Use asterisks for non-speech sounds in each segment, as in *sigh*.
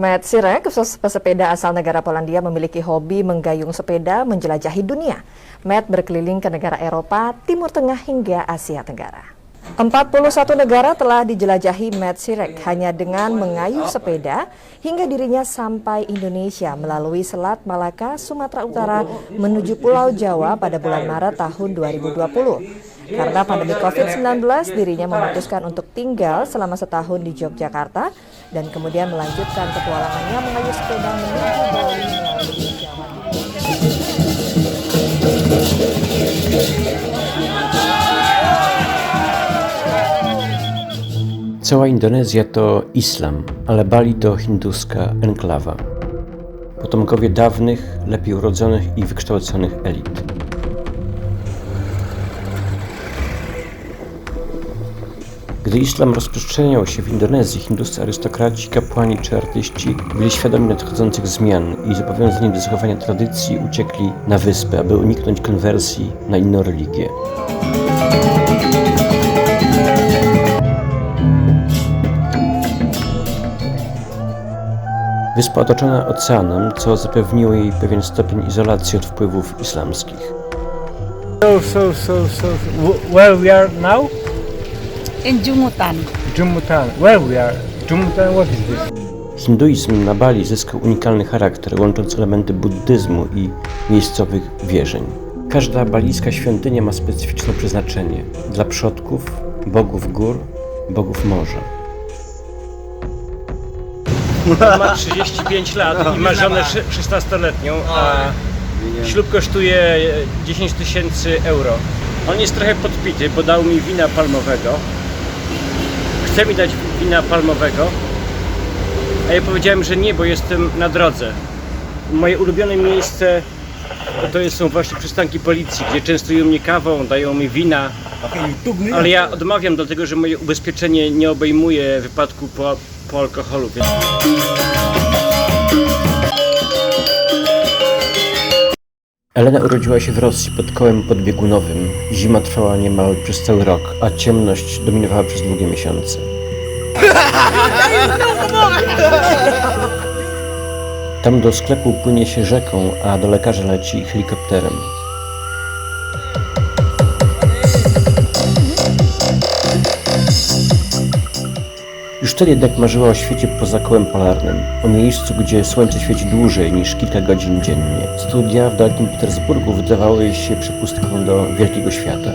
Matt Sirek, pesepeda asal negara Polandia memiliki hobi menggayung sepeda menjelajahi dunia. Matt berkeliling ke negara Eropa, Timur Tengah hingga Asia Tenggara. 41 negara telah dijelajahi Matt Sirek hanya dengan mengayuh sepeda hingga dirinya sampai Indonesia melalui Selat Malaka, Sumatera Utara menuju Pulau Jawa pada bulan Maret tahun 2020. Karena pandemi COVID-19, dirinya memutuskan untuk tinggal selama setahun di Yogyakarta dan kemudian melanjutkan petualangannya mengayuh sepeda menuju Bali. Cała Indonezja to islam, ale Bali to hinduska enklawa. Potomkowie dawnych, lepiej urodzonych i wykształconych elit. Gdy islam rozprzestrzeniał się w Indonezji, hinduscy arystokraci, kapłani czy artyści byli świadomi nadchodzących zmian i zobowiązani do zachowania tradycji uciekli na wyspę, aby uniknąć konwersji na inną religię. Wyspa otoczona oceanem, co zapewniło jej pewien stopień izolacji od wpływów islamskich. So, so, so, so, wh- where we are now? In Jumutan. Jummutan. Where we are? Jummutan, what is this? Hinduizm na Bali zyskał unikalny charakter, łącząc elementy buddyzmu i miejscowych wierzeń. Każda balijska świątynia ma specyficzne przeznaczenie dla przodków, bogów gór, bogów morza. ma 35 lat i ma żonę szy- 16-letnią, a ślub kosztuje 10 tysięcy euro. On jest trochę podpity, bo dał mi wina palmowego. Chce mi dać wina palmowego, a ja powiedziałem, że nie, bo jestem na drodze. Moje ulubione miejsce to są właśnie przystanki policji, gdzie częstują mnie kawą, dają mi wina, ale ja odmawiam dlatego, że moje ubezpieczenie nie obejmuje wypadku po, po alkoholu. Więc... Elena urodziła się w Rosji pod kołem podbiegunowym. Zima trwała niemal przez cały rok, a ciemność dominowała przez długie miesiące. Tam do sklepu płynie się rzeką, a do lekarza leci helikopterem. Wtedy jednak marzyła o świecie poza kołem polarnym, o miejscu, gdzie słońce świeci dłużej niż kilka godzin dziennie. Studia w dalekim Petersburgu wydawały się przepustką do wielkiego świata.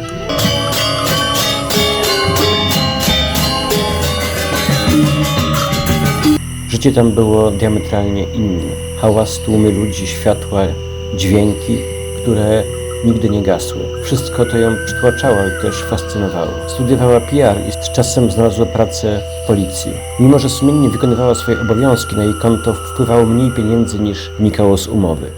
Życie tam było diametralnie inne. Hałas, tłumy ludzi, światła, dźwięki, które nigdy nie gasły. Wszystko to ją przytłaczało, ale też fascynowało. Studiowała PR i z czasem znalazła pracę w policji. Mimo, że sumiennie wykonywała swoje obowiązki, na jej konto wpływało mniej pieniędzy niż wynikało z umowy.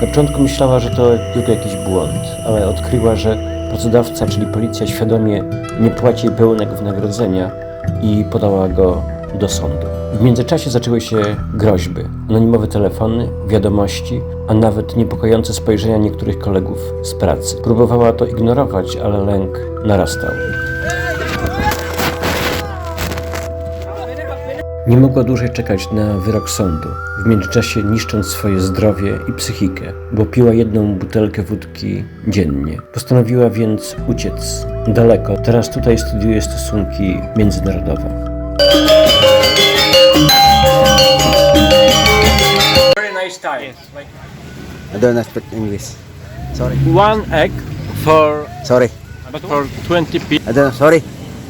Na początku myślała, że to tylko jakiś błąd, ale odkryła, że pracodawca, czyli policja, świadomie nie płaci pełnego wynagrodzenia i podała go do sądu. W międzyczasie zaczęły się groźby, anonimowe telefony, wiadomości, a nawet niepokojące spojrzenia niektórych kolegów z pracy. Próbowała to ignorować, ale lęk narastał. Nie mogła dłużej czekać na wyrok sądu, w międzyczasie niszcząc swoje zdrowie i psychikę, bo piła jedną butelkę wódki dziennie. Postanowiła więc uciec daleko. Teraz tutaj studiuje stosunki międzynarodowe. Nice time. I don't speak English. Sorry. One egg for Sorry. for 20 people. I don't. Sorry.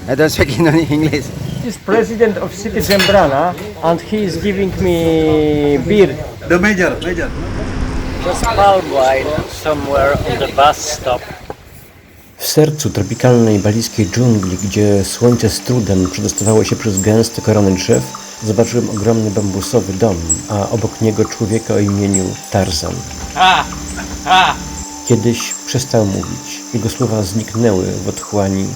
I don't speak English. He is president of City Zembrana and he is giving me beer. The major. Major. Just palm wine somewhere on the bus stop. W sercu tropikalnej balijskiej dżungli, gdzie słońce z trudem przedostawało się przez gęste korony drzew, zobaczyłem ogromny bambusowy dom, a obok niego człowieka o imieniu Tarzan. Kiedyś przestał mówić. Jego słowa zniknęły w otchłani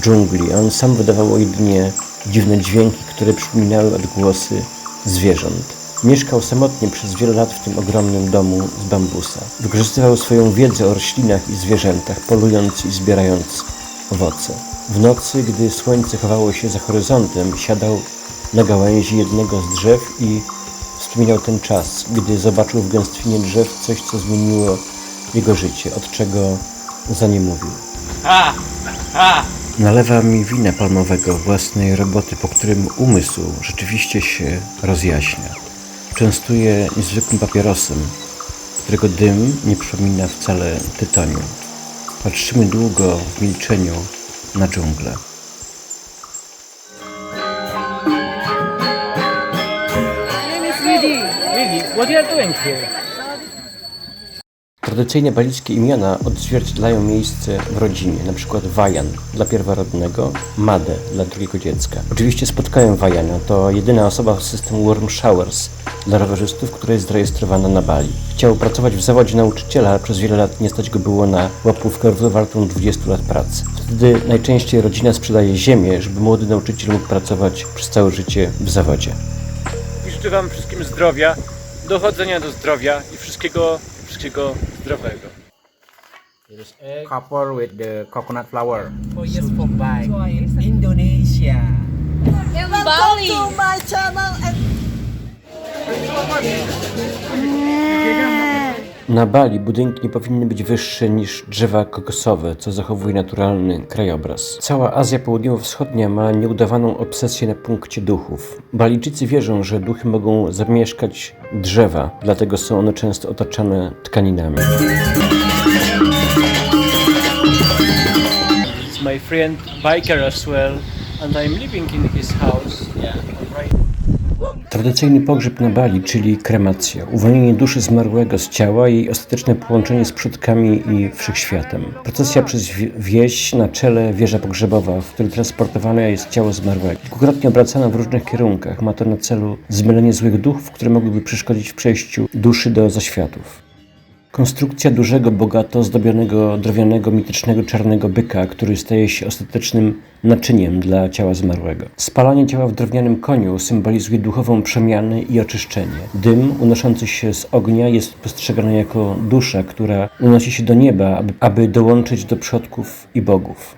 dżungli, a on sam wydawał jedynie dziwne dźwięki, które przypominały odgłosy zwierząt. Mieszkał samotnie przez wiele lat w tym ogromnym domu z bambusa. Wykorzystywał swoją wiedzę o roślinach i zwierzętach, polując i zbierając owoce. W nocy, gdy słońce chowało się za horyzontem, siadał na gałęzi jednego z drzew i wspominał ten czas, gdy zobaczył w gęstwinie drzew coś, co zmieniło jego życie, od czego za nie mówił. Nalewa mi wina palmowego własnej roboty, po którym umysł rzeczywiście się rozjaśnia. Częstuje niezwykłym papierosem, którego dym nie przypomina wcale tytoniu. Patrzymy długo w milczeniu na dżunglę. What you are doing here? Tradycyjne balickie imiona odzwierciedlają miejsce w rodzinie, na przykład Wajan dla pierworodnego, Made dla drugiego dziecka. Oczywiście spotkałem Wajana, to jedyna osoba w systemu Warm Showers dla rowerzystów, która jest zarejestrowana na Bali. Chciał pracować w zawodzie nauczyciela, ale przez wiele lat nie stać go było na łapówkę wartą 20 lat pracy. Wtedy najczęściej rodzina sprzedaje ziemię, żeby młody nauczyciel mógł pracować przez całe życie w zawodzie. I życzę Wam wszystkim zdrowia, dochodzenia do zdrowia i wszystkiego, wszystkiego zdrowego. couple with the coconut flower. four years for bike in Indonesia. Bali. Na Bali budynki nie powinny być wyższe niż drzewa kokosowe, co zachowuje naturalny krajobraz. Cała Azja Południowo-Wschodnia ma nieudawaną obsesję na punkcie duchów. Balijczycy wierzą, że duchy mogą zamieszkać drzewa, dlatego są one często otaczane tkaninami. It's my friend biker as well, and I'm living in his house. Yeah. Tradycyjny pogrzeb na Bali, czyli kremacja, uwolnienie duszy zmarłego z ciała i jej ostateczne połączenie z przodkami i wszechświatem. Procesja przez wie- wieś, na czele wieża pogrzebowa, w której transportowane jest ciało zmarłego. Kilkukrotnie obracana w różnych kierunkach, ma to na celu zmylenie złych duchów, które mogłyby przeszkodzić w przejściu duszy do zaświatów. Konstrukcja dużego, bogato ozdobionego, drewnianego, mitycznego czarnego byka, który staje się ostatecznym naczyniem dla ciała zmarłego. Spalanie ciała w drewnianym koniu symbolizuje duchową przemianę i oczyszczenie. Dym unoszący się z ognia jest postrzegany jako dusza, która unosi się do nieba, aby, aby dołączyć do przodków i bogów.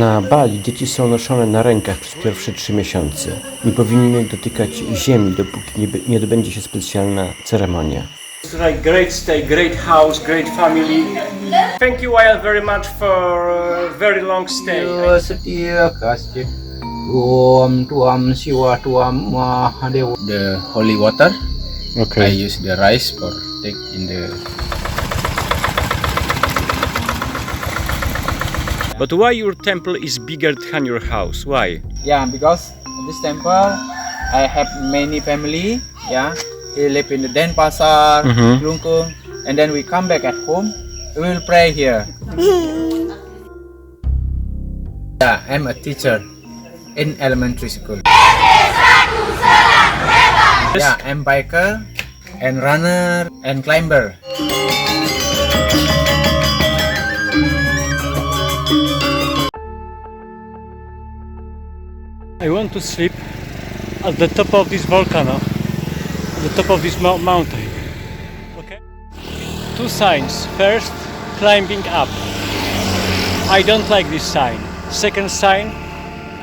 Na Bali dzieci są noszone na rękach przez pierwsze trzy miesiące. Nie powinny dotykać ziemi, dopóki nie, nie odbędzie się specjalna ceremonia. It's like great stay, great house, great family. Thank you, Wyatt, very much for a very long stay. setia kasih tuam tuam siwa tuam mahadewa. The holy water. I use the rice for take in the But why your temple is bigger than your house? Why? yeah because this temple I have many family yeah he live in the Denpasar, Klungkung, mm-hmm. and then we come back at home. We will pray here. *laughs* yeah, I'm a teacher in elementary school. Yeah, I'm biker and runner and climber. I want to sleep at the top of this volcano, at the top of this mou- mountain. Okay? Two signs. First, climbing up. I don't like this sign. Second sign,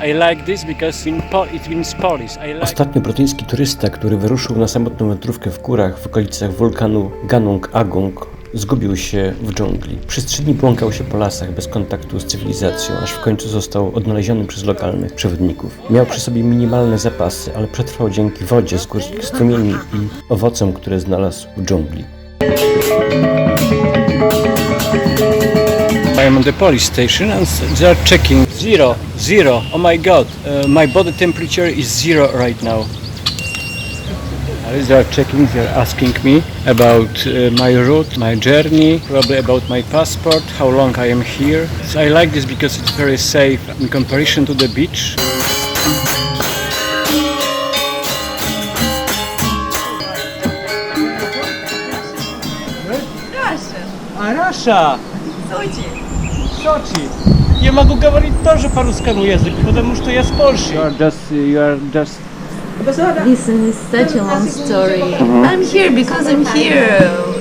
I like this because in Pol- it means Polish. Like Ostatnio brytyjski turysta, który wyruszył na samotną wędrówkę w górach w okolicach wulkanu Ganung Agung, zgubił się w dżungli. Przez trzy dni błąkał się po lasach bez kontaktu z cywilizacją, aż w końcu został odnaleziony przez lokalnych przewodników. Miał przy sobie minimalne zapasy, ale przetrwał dzięki wodzie z górskich strumieni i owocom, które znalazł w dżungli. I am on the police station and they are checking zero, zero. Oh my god, uh, my body temperature is zero right now. Uh, They are checking, they are asking me about uh, my route, my journey, probably about my passport, how long I am here. So I like this because it's very safe in comparison to the beach. А, Раша! Сочи. Я могу говорить тоже по русскому языку, потому что я с Польши. You are just, you are just this is such a long story. Mm-hmm. I'm here because I'm here.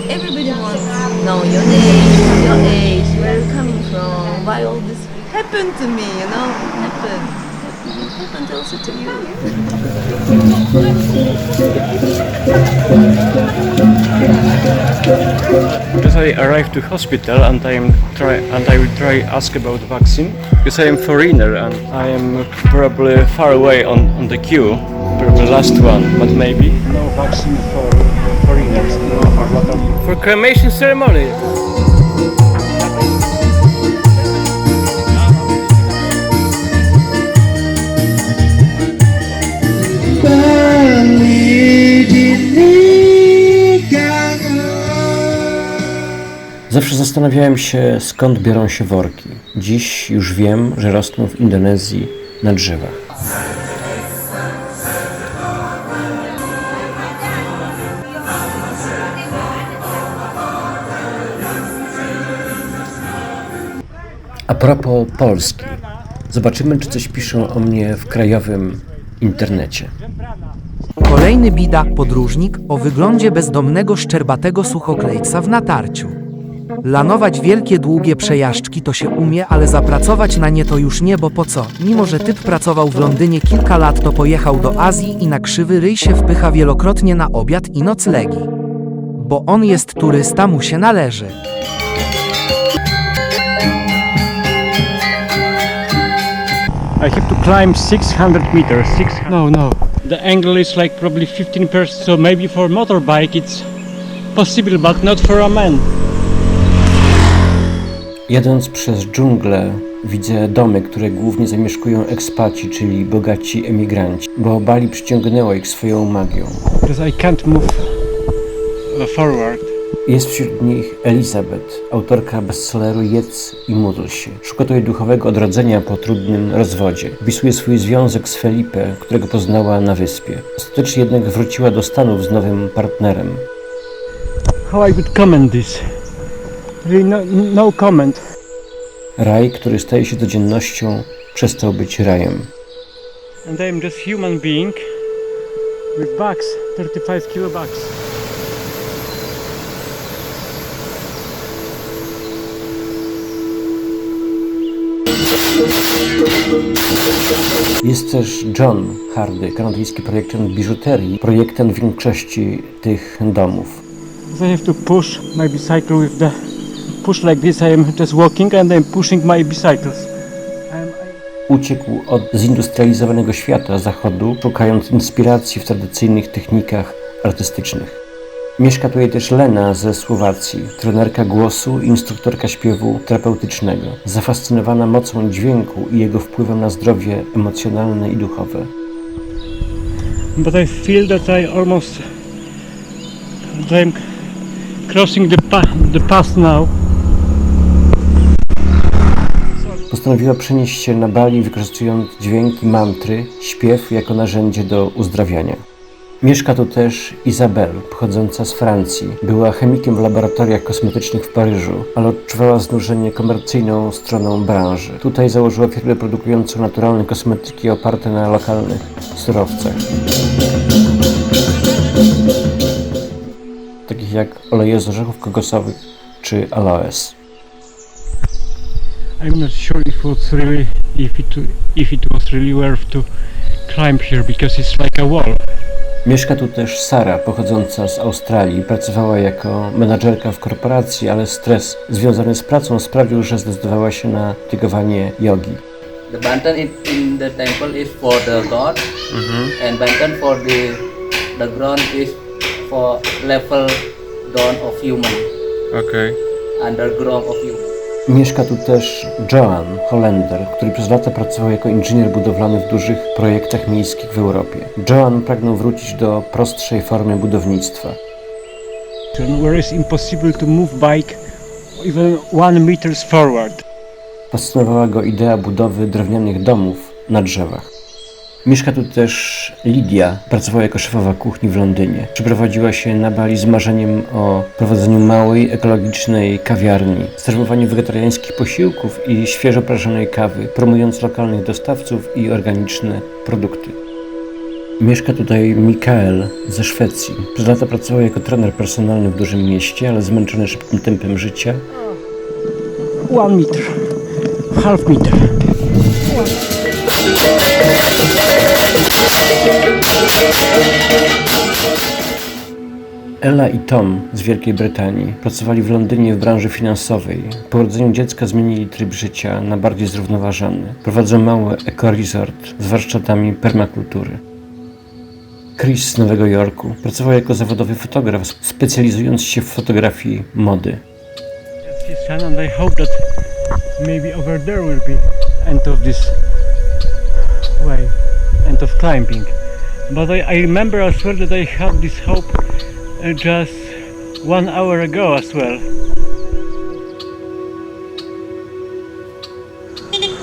Everybody wants to know your name, your age, where you're coming from, why all this happened to me, you know? Happened. Happened, happened also to you. Because I arrived to hospital and I am try and I will try ask about vaccine because I am foreigner and I am probably far away on, on the queue, probably last one, but maybe no vaccine for foreigners no, for cremation ceremony. Zawsze zastanawiałem się, skąd biorą się worki. Dziś już wiem, że rosną w Indonezji na drzewach. A propos Polski, zobaczymy, czy coś piszą o mnie w krajowym internecie. Kolejny bidak podróżnik o wyglądzie bezdomnego szczerbatego suchoklejca w natarciu. Lanować wielkie długie przejażdżki to się umie, ale zapracować na nie to już nie, bo po co? Mimo, że typ pracował w Londynie kilka lat, to pojechał do Azji i na krzywy ryj się wpycha wielokrotnie na obiad i noclegi. Bo on jest turysta, mu się należy. I have to climb 600 meters. Six, no, no. The angle is like probably 15%, so maybe for motorbike it's possible, but not for a man. Jadąc przez dżunglę, widzę domy, które głównie zamieszkują ekspaci, czyli bogaci emigranci, bo Bali przyciągnęło ich swoją magią. Because I can't move uh, forward. Jest wśród nich Elizabeth, autorka bestselleru Jedz i módl się. Szuka tutaj duchowego odrodzenia po trudnym rozwodzie. Opisuje swój związek z Felipe, którego poznała na wyspie. Ostatecznie jednak wróciła do Stanów z nowym partnerem. How I would comment this? Really no, no comment. Raj, który staje się codziennością, przestał być rajem. And I'm just human being with bucks, 35 kilo bucks. Jest też John Hardy, kanadyjski projektant biżuterii, projektant większości tych domów. I have to push my bicycle with the push like this. I am just walking and I'm pushing my bicycles. Uciekł od zindustrializowanego świata zachodu, szukając inspiracji w tradycyjnych technikach artystycznych. Mieszka tutaj też Lena ze Słowacji, trenerka głosu i instruktorka śpiewu terapeutycznego, zafascynowana mocą dźwięku i jego wpływem na zdrowie emocjonalne i duchowe. but I feel that I almost I'm crossing the pa- the path now. Postanowiła przenieść się na Bali, wykorzystując dźwięki mantry, śpiew jako narzędzie do uzdrawiania. Mieszka tu też Izabel, pochodząca z Francji. Była chemikiem w laboratoriach kosmetycznych w Paryżu, ale odczuwała znużenie komercyjną stroną branży. Tutaj założyła firmę produkującą naturalne kosmetyki oparte na lokalnych surowcach. Takich jak oleje z orzechów kokosowych czy aloes. I'm not sure if it was really if it if it was really worth to climb here because it's like a wall. Mieszka tu też Sara, pochodząca z Australii. Pracowała jako menadżerka w korporacji, ale stres związany z pracą sprawił, że zdecydowała się na praktykowanie jogi. The button in, the temple is for the god, and button for the the ground is for level down of human, Okay. underground of human. Mieszka tu też Joan Hollender, który przez lata pracował jako inżynier budowlany w dużych projektach miejskich w Europie. Joan pragnął wrócić do prostszej formy budownictwa. Where it's impossible to move bike even one meters forward. Fascynowała go idea budowy drewnianych domów na drzewach. Mieszka tu też Lidia, pracowała jako szefowa kuchni w Londynie. Przeprowadziła się na Bali z marzeniem o prowadzeniu małej, ekologicznej kawiarni, serwowaniu wegetariańskich posiłków i świeżo prażonej kawy, promując lokalnych dostawców i organiczne produkty. Mieszka tutaj Mikael ze Szwecji. Przez lata pracował jako trener personalny w dużym mieście, ale zmęczony szybkim tempem życia, One meter, half meter. Ella i Tom z Wielkiej Brytanii pracowali w Londynie w branży finansowej. Po urodzeniu dziecka zmienili tryb życia na bardziej zrównoważony. Prowadzą mały eco-resort z warsztatami permakultury. Chris z Nowego Jorku pracował jako zawodowy fotograf, specjalizując się w fotografii mody. His way, end of climbing. But I, I remember as well that I had this hope uh, just one hour ago as well. No.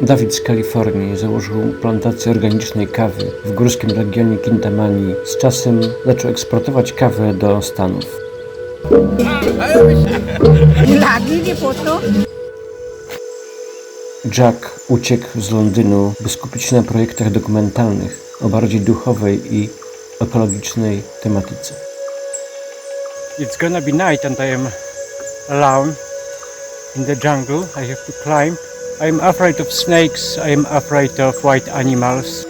Dawid z Kalifornii założył plantację organicznej kawy w górskim regionie Kintamani. Z czasem zaczął eksportować kawę do Stanów. Jack uciekł z Londynu, by skupić się na projektach dokumentalnych o bardziej duchowej i ekologicznej tematyce. It's gonna be night and I am alone in the jungle. I have to climb. I am afraid of snakes. I am afraid of white animals.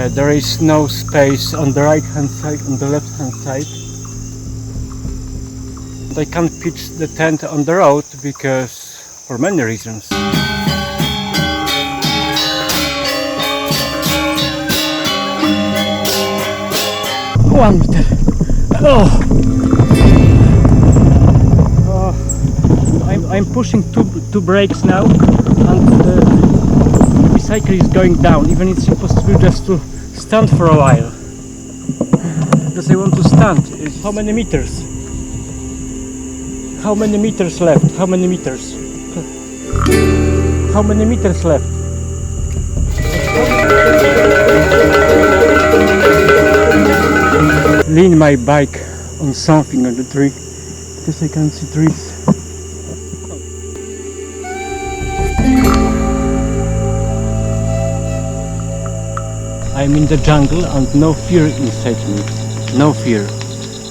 Uh, there is no space on the right hand side, on the left hand side. I can't pitch the tent on the road because for many reasons. One meter. Oh. Oh. I'm, I'm pushing two, two brakes now and the bicycle is going down. Even it's impossible just to stand for a while. Because I want to stand. It's how many meters? How many meters left? How many meters? How many meters left? lean my bike on something on the tree because I can't see trees. I'm in the jungle and no fear inside me. No fear.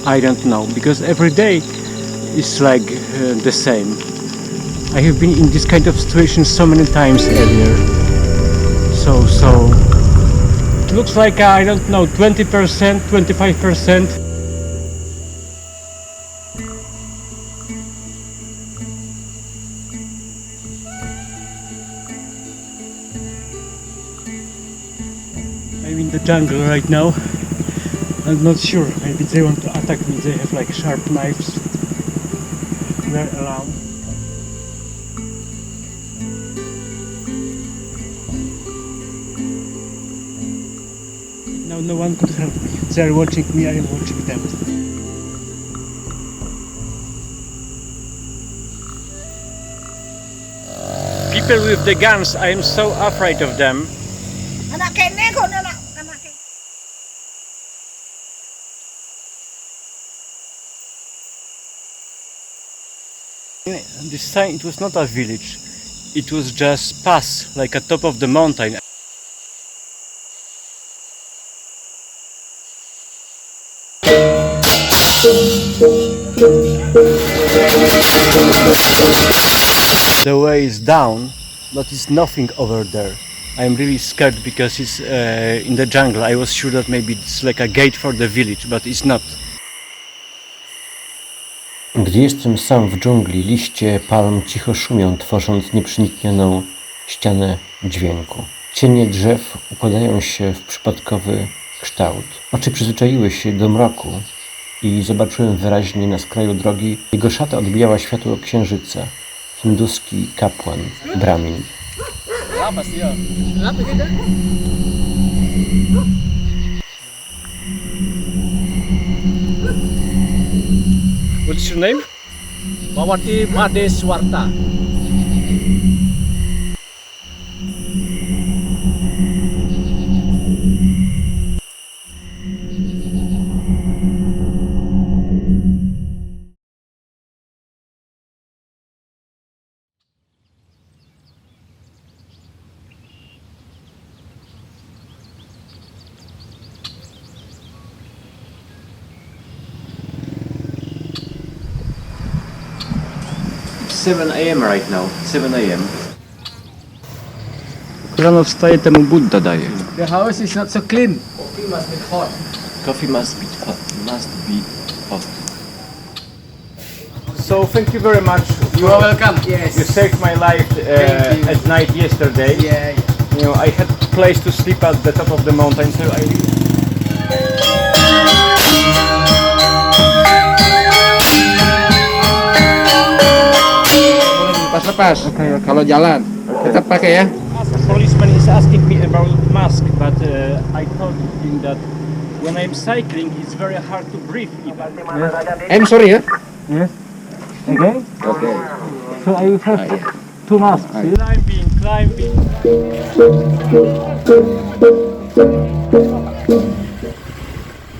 I don't know because every day is like uh, the same. I have been in this kind of situation so many times earlier. So, so it looks like uh, I don't know 20%, 25%. Jungle right now. I'm not sure. Maybe they want to attack me. They have like sharp knives. They're around. Now no one could help me. They are watching me, I am watching them. People with the guns, I am so afraid of them. This time it was not a village. It was just pass, like a top of the mountain. The way is down, but it's nothing over there. I'm really scared because it's uh, in the jungle. I was sure that maybe it's like a gate for the village, but it's not. Gdy jestem sam w dżungli, liście palm cicho szumią, tworząc nieprzeniknioną ścianę dźwięku. Cienie drzew układają się w przypadkowy kształt. Oczy przyzwyczaiły się do mroku i zobaczyłem wyraźnie na skraju drogi jego szata odbijała światło księżyca. Hinduski kapłan, What is your name? Bawati Made Swarta. 7 a.m. right now. 7 a.m. Rano wstaje, temu Buddha daje. The house is not so clean. Coffee must be hot. Coffee must be hot. Must be hot. So thank you very much. You are welcome. Yes. You saved my life uh, at night yesterday. Yeah. You know, I had place to sleep at the top of the mountain, so I Lepas-lepas. Kalau jalan tetap pakai ya. policeman is asking me about mask, but uh, I told him that when I'm cycling, it's very hard to breathe. Even. I'm sorry ya. Yes. Again? Okay. So I will have two masks. Climbing, climbing.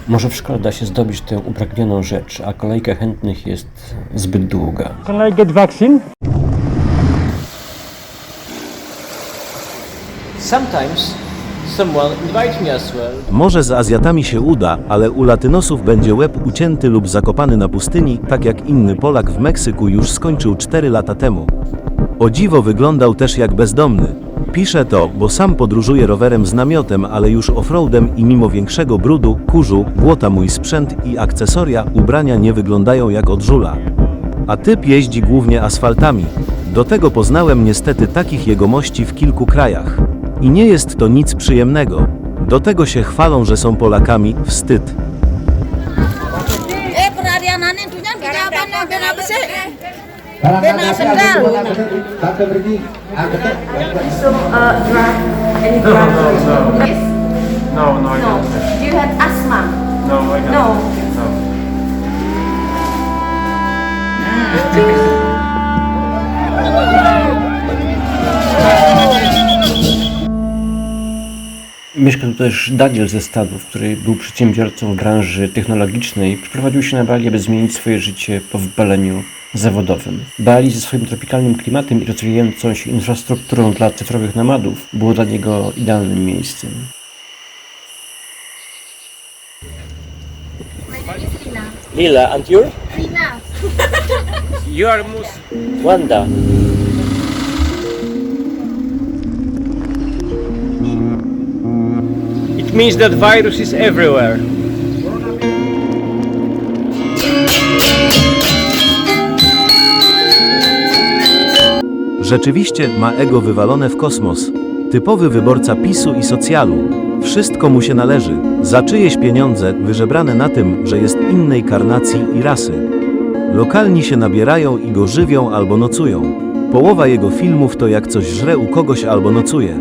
Może w szkole da się zdobyć tę upragnioną rzecz, a kolejka chętnych jest zbyt długa. Can I get vaccine? Sometimes someone invites me as well. Może z Azjatami się uda, ale u Latynosów będzie łeb ucięty lub zakopany na pustyni, tak jak inny Polak w Meksyku już skończył 4 lata temu. O dziwo wyglądał też jak bezdomny. Piszę to, bo sam podróżuję rowerem z namiotem, ale już offroadem i mimo większego brudu, kurzu, błota mój sprzęt i akcesoria, ubrania nie wyglądają jak od żula. A typ jeździ głównie asfaltami. Do tego poznałem niestety takich jegomości w kilku krajach. I nie jest to nic przyjemnego. Do tego się chwalą, że są Polakami, wstyd. No, no, I don't. You had asthma. No, I don't. No. no. Mieszka tu też Daniel ze Stanów, który był przedsiębiorcą w branży technologicznej. Przyprowadził się na Bali, aby zmienić swoje życie po wypaleniu zawodowym. Bali ze swoim tropikalnym klimatem i rozwijającą się infrastrukturą dla cyfrowych nomadów było dla niego idealnym miejscem. Lila, and you? *laughs* You are Muslim. Wanda. It means that virus is everywhere. Rzeczywiście ma ego wywalone w kosmos. Typowy wyborca PiSu i socjalu. Wszystko mu się należy. Za czyjeś pieniądze, wyżebrane na tym, że jest innej karnacji i rasy. Lokalni się nabierają i go żywią albo nocują. Połowa jego filmów to jak coś żre u kogoś albo nocuje.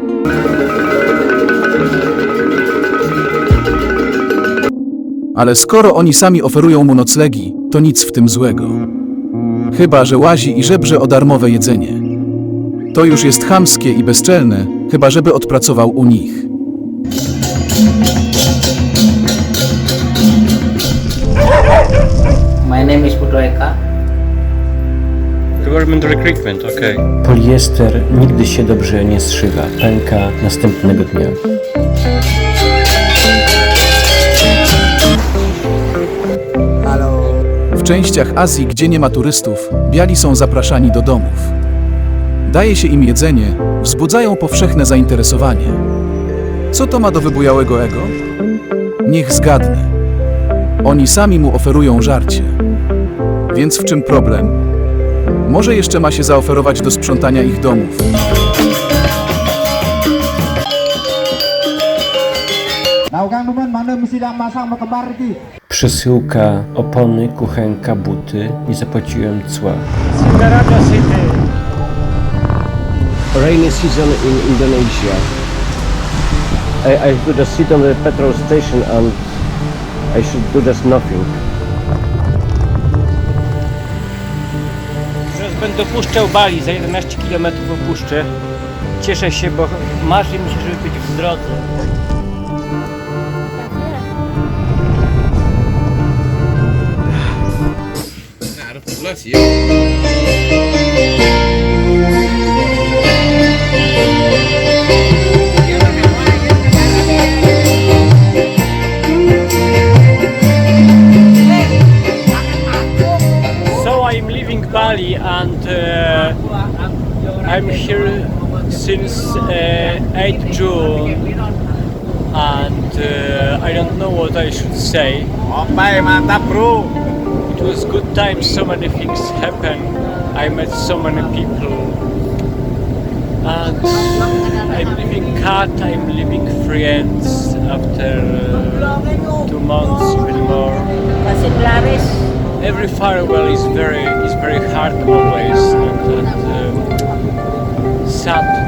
Ale skoro oni sami oferują mu noclegi, to nic w tym złego. Chyba, że łazi i żebrze o darmowe jedzenie. To już jest chamskie i bezczelne, chyba żeby odpracował u nich. My name is Putu Eka. Government recruitment. Poliester nigdy się dobrze nie zszywa, pęka następnego dnia. Częściach Azji, gdzie nie ma turystów, biali są zapraszani do domów. Daje się im jedzenie, wzbudzają powszechne zainteresowanie. Co to ma do wybujałego ego? Niech zgadnę. Oni sami mu oferują żarcie. Więc w czym problem? Może jeszcze ma się zaoferować do sprzątania ich domów. Przesyłka, opony, kuchenka, buty. Nie zapłaciłem cła. Rainy season in Indonesia. I, I could just sit on the petrol station and I should do just nothing. Teraz będę opuszczał Bali, za 11 km opuszczę. Cieszę się, bo marzy mi się, żeby być w drodze. So I'm leaving leaving Bali and uh, I'm here since uh, 8 June. And uh, I don't know what I should say. It was good time, so many things happened. I met so many people. And I'm leaving cat, I'm leaving friends after uh, two months, even more. Every farewell is very is very hard always and, and uh, sad